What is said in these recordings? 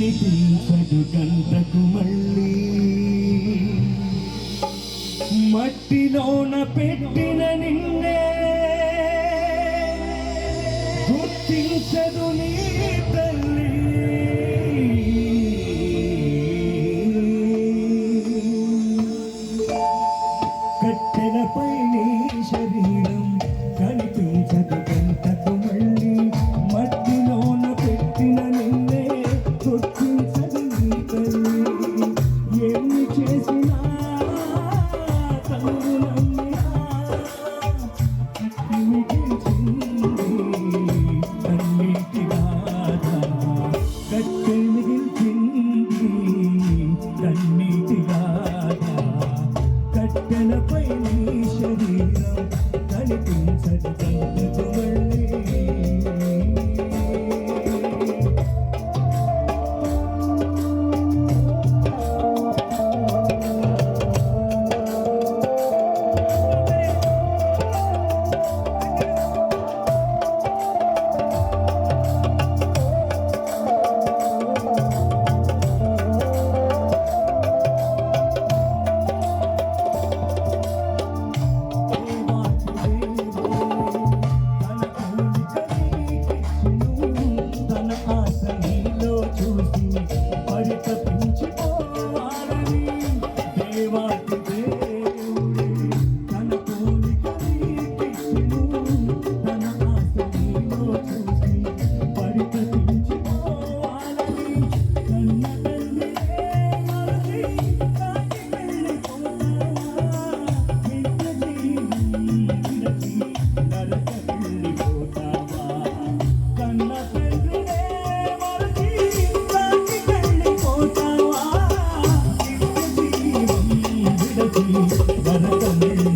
కనిపించదు గంటకు మళ్ళీ. మట్టిలోన పెట్టినని 你才在道我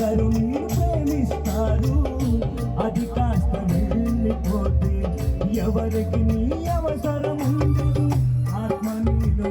అందరూ నిన్ను ప్రేమిస్తారు. అది కాస్త వెళ్ళిపోతే ఎవరికి నీ అవసరం ఉంది ఆత్మ నీలో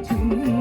to me.